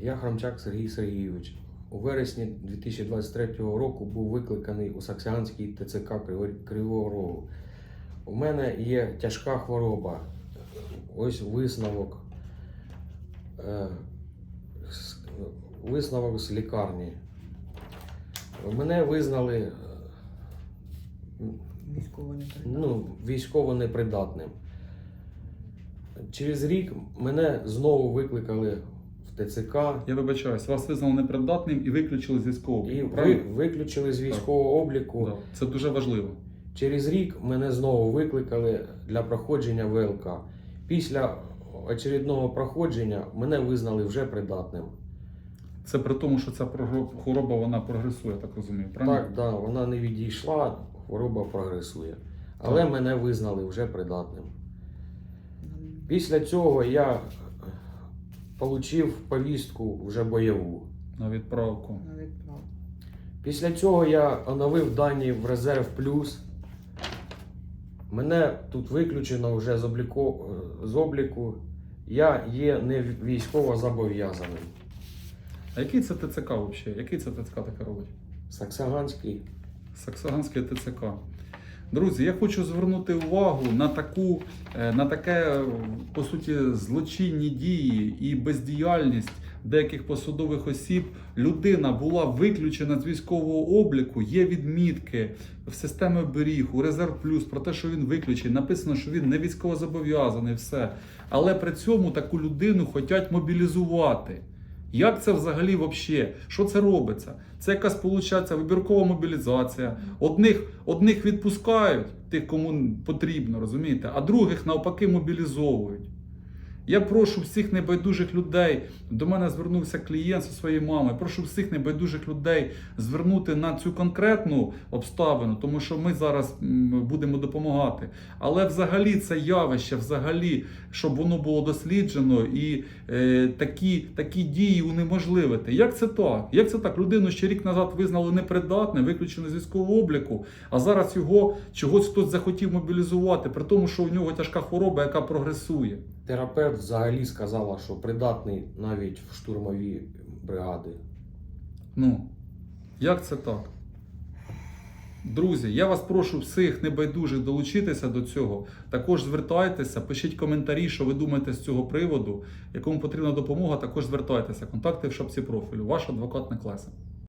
Я Храмчак Сергій Сергійович. У вересні 2023 року був викликаний у Саксіанський ТЦК Кривого Рогу. У мене є тяжка хвороба. Ось висновок. Е, Висновок з лікарні. Мене визнали е, Військово не ну, військово непридатним. Через рік мене знову викликали ТЦК Я вибачаюсь, вас визнали непридатним і виключили з військового. і ви, правильно? виключили з військового обліку. Да. Це дуже важливо. Через рік мене знову викликали для проходження ВЛК. Після очередного проходження мене визнали вже придатним. Це при тому, що ця прогро- хвороба вона прогресує, я так розумію. Правильно? Так, да, вона не відійшла, хвороба прогресує. Але Так. мене визнали вже придатним. Після цього я отримав повістку вже бойову. На відправку. На відправ. Після цього я оновив дані в резерв плюс. Мене тут виключено вже з, обліку, з обліку. Я є не військово зобов'язаним. А який це ТЦК взагалі? Який це ТЦК таке робить? Саксаганський. Саксаганське ТЦК. Друзі, я хочу звернути увагу на таку, е, на таке, е, по суті, злочинні дії і бездіяльність деяких посадових осіб. Людина була виключена з військового обліку. Є відмітки в системі оберіг, у резерв плюс про те, що він виключений. Написано, що він не військовозобов'язаний, все. Але при цьому таку людину хочуть мобілізувати. Як це взагалі вообще? Що це робиться? Це якась виходить вибіркова мобілізація. Одних, одних відпускають, тих, кому потрібно, розумієте, а других навпаки мобілізовують. Я прошу всіх небайдужих людей. До мене звернувся клієнт зі своєю мамою. Прошу всіх небайдужих людей звернути на цю конкретну обставину, тому що ми зараз будемо допомагати. Але взагалі це явище, взагалі, щоб воно було досліджено і е, такі, такі дії унеможливити. Як це так? Як це так? Людину ще рік назад визнали непридатним, виключено з військового обліку, а зараз його чогось хтось захотів мобілізувати, при тому, що у нього тяжка хвороба, яка прогресує. Терапевт взагалі сказала, що придатний навіть в штурмові бригади. Ну, як це так? Друзі, я вас прошу всіх небайдужих долучитися до цього. Також звертайтеся, пишіть коментарі, що ви думаєте з цього приводу. Якому потрібна допомога, також звертайтеся. Контакти в шапці профілю. Ваш адвокат на Неклеса.